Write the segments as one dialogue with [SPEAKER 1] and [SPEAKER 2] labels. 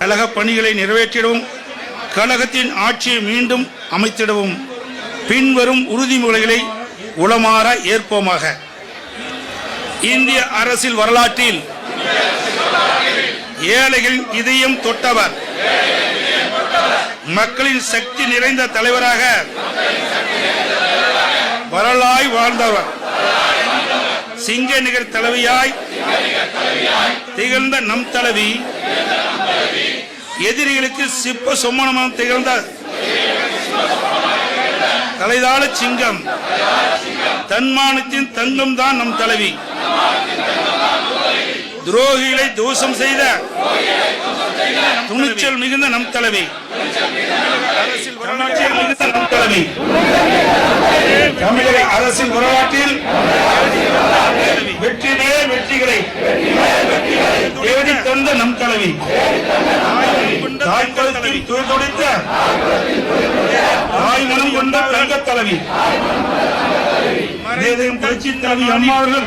[SPEAKER 1] கழக பணிகளை நிறைவேற்றிடவும் கழகத்தின் ஆட்சியை மீண்டும் அமைத்திடவும் பின்வரும் உறுதிமொழிகளை உளமாற ஏற்போமாக. இந்திய அரசில் வரலாற்றில் ஏழைகளின் இதயம் தொட்டவர். மக்களின் சக்தி நிறைந்த தலைவராக வரலாய் வாழ்ந்தவர். சிங்க நிகர் தலைவியாய் திகழ்ந்த நம் தலைவி எதிரிகளுக்கு சிப்ப சொம்மனமாக திகழ்ந்த தலைதாள சிங்கம். தன்மானத்தின் தங்கம் தான் நம் தலைவி. துரோகிகளை தோஷம் செய்த துணிச்சல் மிகுந்த நம் தலைவி. துணிச்சல் மிகுந்த நம் தலைவி. தமிழக அரசின் வரலாற்றில் வெற்றிமே வெற்றிகளை தேடி தந்த நம் தலைவி. தாய்க்களத்தில் துயர்தொடித்த தாய் மனம் கொண்ட தங்க தலைவி. இதயம் புரட்சி தலைவி அம்மா அவர்கள்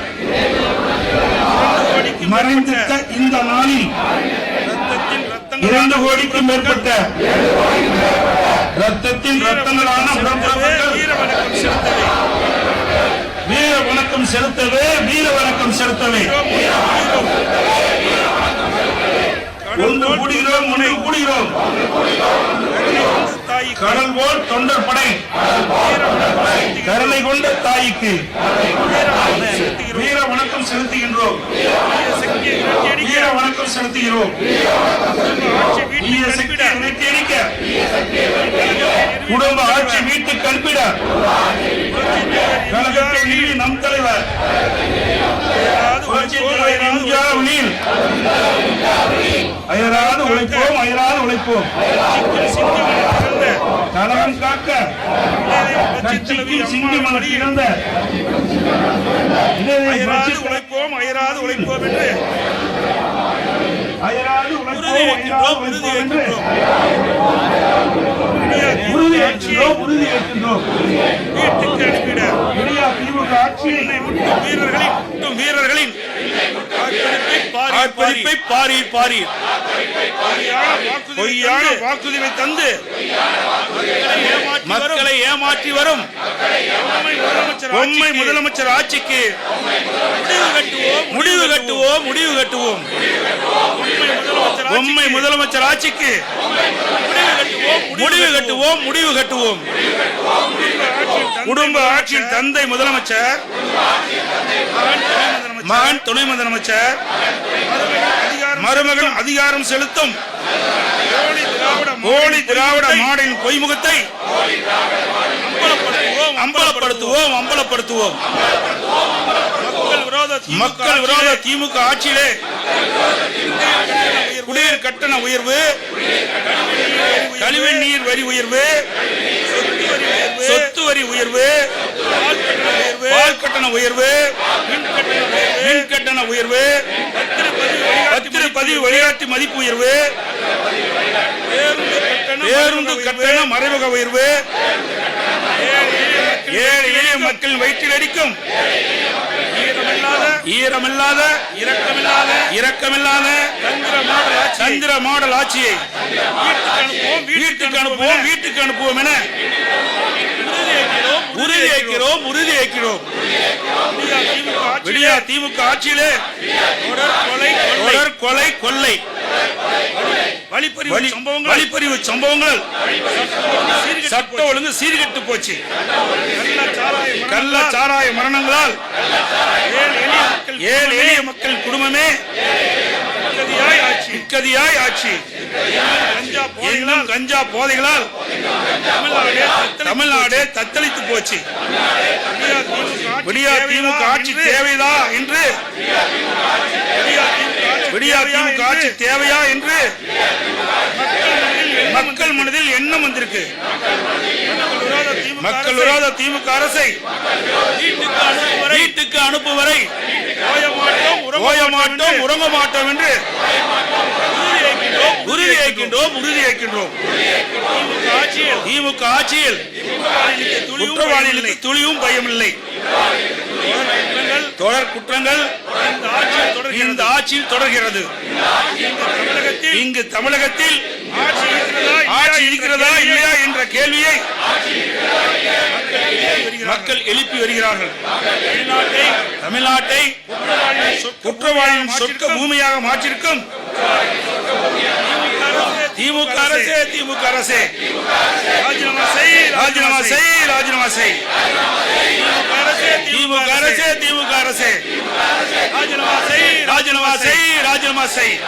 [SPEAKER 1] மறைந்திருந்த இந்த நாளில் இரண்டு கோடிக்கும் மேற்பட்ட ரத்தத்தின் ரத்தங்களான வீர வணக்கம் செலுத்தவே வீர வணக்கம் செலுத்தவே. ஒன்று கூடுகிறோம் ஒன்று கூடுகிறோம். கடல் போல் தொண்டர் படை கருணை கொண்ட தாய்க்கு. வீர வணக்கம் செலுத்துகின்றோம். வீர வணக்கம் செலுத்துகிறோம். வீர சக்தியை விரட்டியடிக்க குடும்ப ஆட்சி வீட்டு கல்பிட. கழகத்தை நிறுவி நம் தலைவர். புரட்சித் தலைவர் எம்ஜிஆரின் அயராது உழைப்போம் அயராது உழைப்போம். கழகம் காக்க. கட்சிக்கு சிங்கமன திறந்த.
[SPEAKER 2] அயராது உழைப்போம் அயராது உழைப்போம் என்று.
[SPEAKER 1] அயராது உழைப்போம் அயராது உழைப்போம் என்று.
[SPEAKER 2] உறுதி
[SPEAKER 1] ஏற்கின்றோம் உறுதி ஏற்கின்றோம்
[SPEAKER 2] வீட்டுக்கு அனுப்பிட
[SPEAKER 1] இந்தியா திமுக ஆட்சியை
[SPEAKER 2] முட்டும் வீரர்களின் முட்டும் வீரர்களின். ஆர்ப்பரிப்பை பாரி பாரி. பொய்யான வாக்குறுதிகளை தந்து மக்களை ஏமாற்றி வரும். பொம்மை முதலமைச்சர் ஆட்சிக்கு. முடிவு கட்டுவோம் முடிவு கட்டுவோம். பொம்மை முதலமைச்சர் ஆட்சிக்கு. முடிவு கட்டுவோம் முடிவு கட்டுவோம். குடும்ப ஆட்சியின் தந்தை முதலமைச்சர் மகன் துணை முதலமைச்சர் மருமகன் அதிகாரம் செலுத்தும். போலி திராவிட மாடலின் பொய்முகத்தை அம்பலப்படுத்துவோம் அம்பலப்படுத்துவோம் மக்கள் விரோத திமுக ஆட்சியிலே குடிநீர் கட்டண உயர்வு கழிவு நீர் வரி உயர்வு சொத்து வரி உயர்வு பால் கட்டண உயர்வு மின் கட்டண உயர்வு பத்திர பதிவு விளையாட்டு மதிப்பு உயர்வு பேருந்து கட்டண மறைமுக உயர்வு ஏழை எளிய மக்கள் வயிற்றில் அடிக்கும். ஈரமில்லாத இரக்கமில்லாத இரக்கமில்லாத சந்திர மாடல் ஆட்சியை. வீட்டுக்கு அனுப்புவோம் வீட்டுக்கு அனுப்புவோம் என. உறுதி ஏற்கிறோம் உறுதி ஏற்கிறோம். விடியா திமுக ஆட்சியிலே தொடர் கொலை கொள்ளை. வழிப்பறிவு சம்பவங்கள். வழிப்பறிவு சம்பவங்கள். சட்ட ஒழுங்கு சீர்கெட்டு போச்சு. கள்ள சாராய மரணங்களால் ஏழு எளிய மக்கள் குடும்பமே நிக்கதியாய் ஆட்சி. இன்னும் கஞ்சா போதைகளால் தமிழ்நாடு தத்தளித்து போச்சு. விடியா திமுக ஆட்சி தேவைதா என்று விடியா திமுக ஆட்சி தேவையா என்று மக்கள் மனதில் எண்ணம் வந்திருக்கு. மக்கள் விரோத திமுக அரசை வீட்டுக்கு அனுப்பும் வரை ஓய மாட்டோம் உறங்க மாட்டோம் என்று உறுதி ஏற்கின்றோம் உறுதி ஏற்கின்றோம். திமுக ஆட்சியில் குற்றவாளிகளுக்கு துளியும் பயம் இல்லை. தொடர் குற்றங்கள்
[SPEAKER 1] இந்த ஆட்சியில் தொடர்கிறது. தமிழகத்தில்
[SPEAKER 2] இங்கு தமிழகத்தில்
[SPEAKER 1] ஆட்சி இருக்கிறதா
[SPEAKER 2] இருக்கிறதா இல்லையா என்ற கேள்வியை மக்கள் எழுப்பி வருகிறார்கள்.
[SPEAKER 1] தமிழ்நாட்டை குற்றவாளியின் சொற்க
[SPEAKER 2] குற்றவாளியின் சொற்க பூமியாக மாற்றிருக்கும். திமுக அரசே. திமுக அரசே.
[SPEAKER 1] ராஜினாமா செய்
[SPEAKER 2] ராஜினாமா செய். ராஜினாமா செய்.
[SPEAKER 1] திமுக அரசே
[SPEAKER 2] திமுக அரசே.
[SPEAKER 1] ராஜினாமா செய்
[SPEAKER 2] ராஜினாமா செய் ராஜினாமா செய்.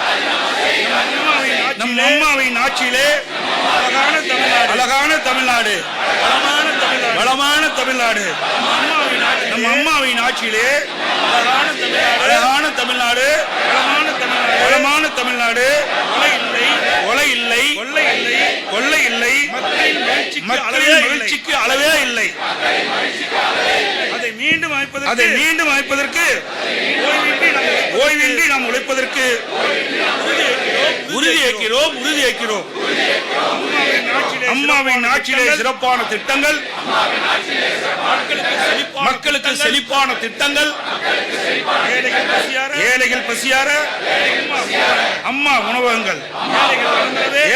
[SPEAKER 2] நம் அம்மாவின் ஆட்சியிலே
[SPEAKER 1] அழகான தமிழ்நாடு.
[SPEAKER 2] அழகான தமிழ்நாடு.
[SPEAKER 1] வளமான தமிழ்நாடு.
[SPEAKER 2] நம் அம்மாவின் ஆட்சியிலே.
[SPEAKER 1] அழகான தமிழ்நாடு.
[SPEAKER 2] அழகான தமிழ்நாடு.
[SPEAKER 1] வளமான தமிழ்நாடு. கொலை இல்லை. கொள்ளை இல்லை.
[SPEAKER 2] கொள்ளை இல்லை.
[SPEAKER 1] மக்களின் மகிழ்ச்சிக்கு அளவே இல்லை.
[SPEAKER 2] மகிழ்ச்சிக்கு அளவே இல்லை.
[SPEAKER 1] அதை மீண்டும் அமைப்பதற்கு
[SPEAKER 2] அதை மீண்டும் அமைப்பதற்கு
[SPEAKER 1] ஓய்வின்றி நாம்
[SPEAKER 2] உழைப்பதற்கு உறுதி ஏற்கிறோம் உறுதி ஏற்கிறோம்.
[SPEAKER 1] அம்மாவின் ஆட்சியிலே
[SPEAKER 2] சிறப்பான திட்டங்கள்.
[SPEAKER 1] மக்களுக்கு செழிப்பான
[SPEAKER 2] மக்களுக்கு செழிப்பான திட்டங்கள்.
[SPEAKER 1] ஏழைகள் பசியார.
[SPEAKER 2] அம்மா உணவகங்கள்.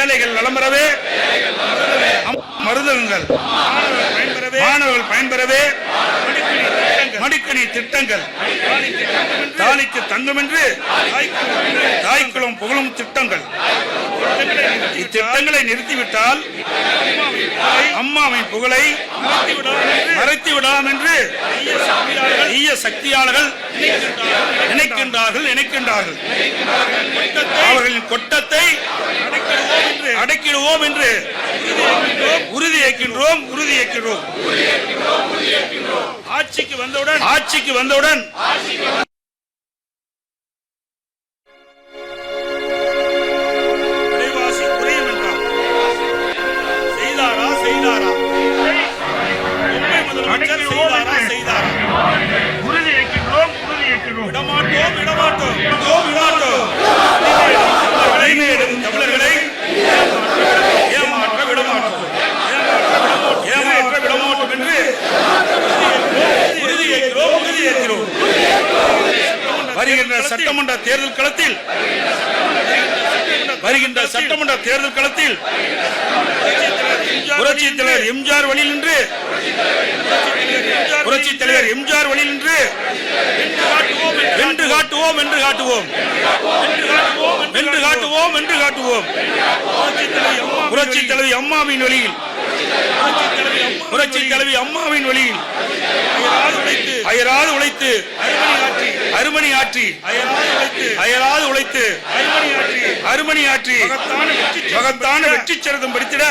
[SPEAKER 1] ஏழைகள்
[SPEAKER 2] நலம் பெறவே அம்- மருந்தகங்கள்.
[SPEAKER 1] பயன்பெறவே.
[SPEAKER 2] மாணவர்கள் பயன்பெறவே.
[SPEAKER 1] மடிக்கணி திட்டங்கள். தாலிக்கு தங்கம் என்று
[SPEAKER 2] தாய்க்குளம் புகழும் திட்டங்கள். இத்திட்டங்களை நிறுத்திவிட்டால் அம்மாவின் புகழை
[SPEAKER 1] மறைத்து விடலாம் என்று தீய சக்தியாளர்கள்
[SPEAKER 2] தீய சக்தியாளர்கள் நினைக்கின்றார்கள் நினைக்கின்றார்கள். அவர்களின் கொட்டத்தை
[SPEAKER 1] அடைக்கிடுவோம் என்று
[SPEAKER 2] அடக்கிடுவோம் என்று உறுதி ஏற்கின்றோம் உறுதி ஏற்கின்றோம்.
[SPEAKER 1] ஆட்சிக்கு வந்தவுடன்
[SPEAKER 2] ஆட்சிக்கு வந்தவுடன்
[SPEAKER 1] விடமாட்டோம் விடமாட்டோம்
[SPEAKER 2] விடமாட்டோம், தமிழர்களை ஏமாற்ற விடமாட்டோம் ஏமாற்ற விடமாட்டோம் என்று உறுதி ஏற்கிறோம் உறுதி ஏற்கிறோம் வருகின்ற சட்டமன்ற தேர்தல் களத்தில் வருகின்ற சட்டமன்ற தேர்தல் களத்தில் புரட்சி தலைவர் எம்ஜிஆர் வழி நின்று புரட்சி தலைவர் எம்ஜிஆர் வழி நின்று வென்று காட்டுவோம் என்று காட்டுவோம். வென்று காட்டுவோம் என்று காட்டுவோம். புரட்சி தலைவி அம்மாவின் வழியில். புரட்சி தலைவி அம்மாவின் வழியில். அயராது உழைத்து. அருமணி ஆற்றி. அயராது உழைத்து. அருமணி ஆற்றி. மகத்தான வெற்றி சரிதம் படித்திட.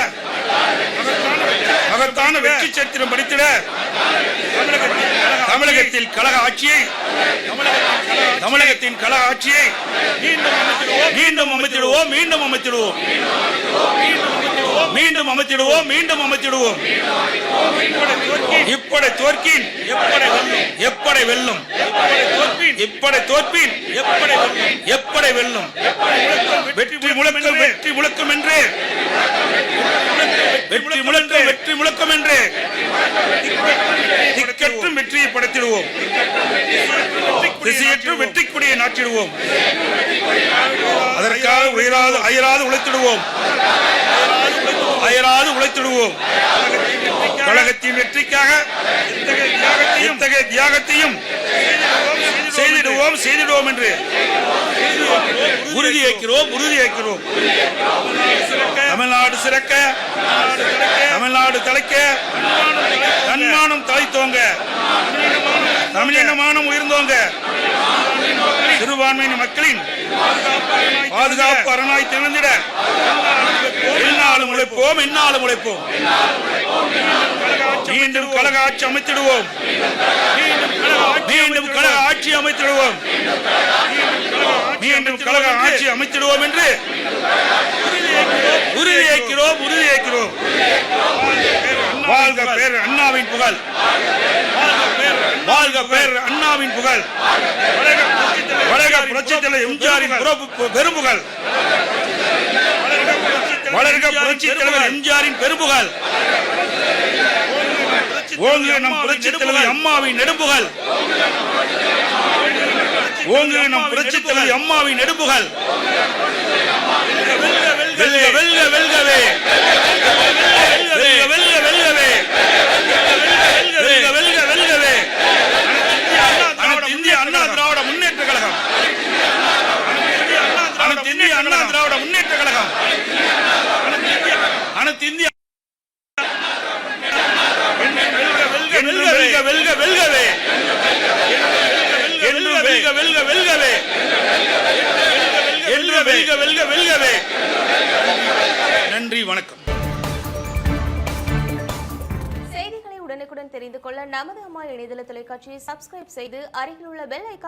[SPEAKER 2] மகத்தான வெற்றி சரித்திரம் படித்திட. தமிழகத்தில் கழக ஆட்சியை. தமிழகத்தின் கழக ஆட்சியை. மீண்டும் அமைத்திடுவோம். மீண்டும் அமைத்திடுவோம். மீண்டும் அமைத்திடுவோம். மீண்டும் அமைத்திடுவோம் இப்படை தோற்கின் எப்படை வெல்லும் இப்படை தோற்பின் எப்படை வெல்லும் வெற்றி முழக்கம் வெற்றி முழக்கம் என்று. வெற்றி முழக்கம் வெற்றி முழக்கம் என்று. திக்கற்றும் வெற்றியை படைத்திடுவோம். திசையற்று வெற்றி கொடியை நாட்டிடுவோம். அதற்காக உயராது அயராது உழைத்திடுவோம். அயராது உழைத்திடுவோம். கழகத்தின் வெற்றிக்காக இத்தகைய தியாகத்தையும் செய்திடுவோம் செய்திடுவோம் என்று உறுதியேற்கிறோம் உறுதியேற்கிறோம் தமிழ்நாடு சிறக்க தமிழ்நாடு தலைக்க தன்மானம் தலைத்தோங்க. தமிழினமானம் உயர்ந்தோங்க. சிறுபான்மையின மக்களின் பாதுகாப்பு அரணாய் திறந்திட என்னாலும் உழைப்போம் எந்நாளும் உழைப்போம். மீண்டும் கழக ஆட்சி அமைத்திடுவோம். மீண்டும் கழக ஆட்சி அமைத்திடுவோம். மீண்டும் கழக ஆட்சி அமைத்திடுவோம் என்று உறுதியேற்கிறோம் உறுதியேற்கிறோம். வாழ்க பேர் அண்ணாவின் புகழ். வாழ்க பேர் அண்ணாவின் புகழ். வடக புரட்சித் தலைவர் எம்ஜிஆரின் புறப்பு- வளர்க புரட்சி தலைவர் எம்ஜிஆரின் பெரும்புகழ். ஓங்கு நம் புரட்சி தலைவர் அம்மாவின் நெடும்புகள் ஓங்கு நம் புரட்சி தலைவர் அம்மாவின் நெடும்புகள் வெல்க வெல்க வெல்கவே. வெல்க வெல்க வெல்கவே வெல்க வெல்க வெல்கவே அனைத்து இந்திய அண்ணா திராவிட முன்னேற்ற கழகம் அனைத்து இந்திய அண்ணா திராவிட முன்னேற்ற கழகம் அனைத்து இந்திய வெல்க வெல்க வெல்க வெல்கவே என்று வெல்க வெல்க வெல்கவே என்று வெல்க வெல்க வெல்கவே நன்றி வணக்கம்
[SPEAKER 3] செய்திகளை உடனுக்குடன் தெரிந்து கொள்ள நமது அம்மா இணையதள தொலைக்காட்சியை சப்ஸ்கிரைப் செய்து அருகில் உள்ள பெல் ஐகான்